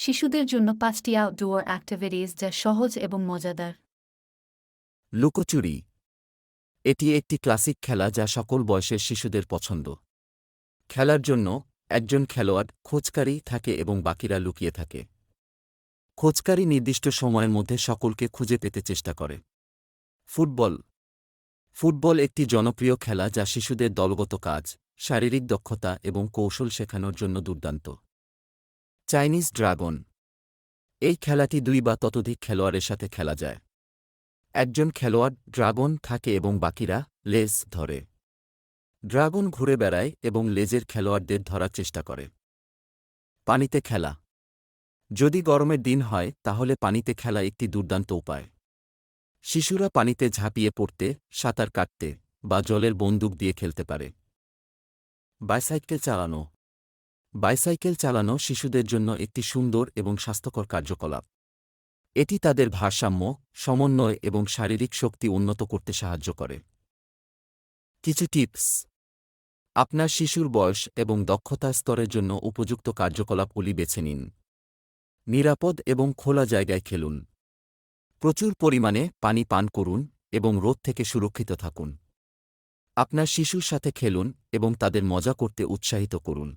শিশুদের জন্য পাঁচটি আউটডোর অ্যাক্টিভিটিস যা সহজ এবং মজাদার। লুকোচুরি। এটি একটি ক্লাসিক খেলা যা সকল বয়সের শিশুদের পছন্দ। খেলার জন্য একজন খেলোয়াড় খোঁজকারী থাকে এবং বাকিরা লুকিয়ে থাকে। খোঁজকারী নির্দিষ্ট সময়ের মধ্যে সকলকে খুঁজে পেতে চেষ্টা করে। ফুটবল। ফুটবল একটি জনপ্রিয় খেলা যা শিশুদের দলগত কাজ, শারীরিক দক্ষতা এবং কৌশল শেখানোর জন্য দুর্দান্ত। Chinese dragon. এই খেলাটি দুই বা ততোধিক খেলোয়াড়ের সাথে খেলা যায়। একজন খেলোয়াড় ড্রাগন থাকে এবং বাকিরা লেজ ধরে। ড্রাগন ঘুরে বেড়ায় এবং লেজের খেলোয়াড়দের ধরার চেষ্টা করে। পানিতে খেলা। যদি গরমের দিন হয়, তাহলে পানিতে খেলা একটি দুর্দান্ত উপায়। শিশুরা পানিতে ঝাঁপিয়ে পড়তে, সাঁতার কাটতে বা জলের বন্দুক দিয়ে খেলতে পারে। বাইসাইকেল চালানো। বাইসাইকেল চালানো শিশুদের জন্য একটি সুন্দর এবং স্বাস্থ্যকর কার্যকলাপ। এটি তাদের ভারসাম্য, সমন্বয় এবং শারীরিক শক্তি উন্নত করতে সাহায্য করে। কিছু টিপস। আপনার শিশুর বয়স এবং দক্ষতা স্তরের জন্য উপযুক্ত কার্যকলাপগুলি বেছে নিন। নিরাপদ এবং খোলা জায়গায় খেলুন। প্রচুর পরিমাণে পানি পান করুন এবং রোদ থেকে সুরক্ষিত থাকুন। আপনার শিশুর সাথে খেলুন এবং তাদের মজা করতে উৎসাহিত করুন।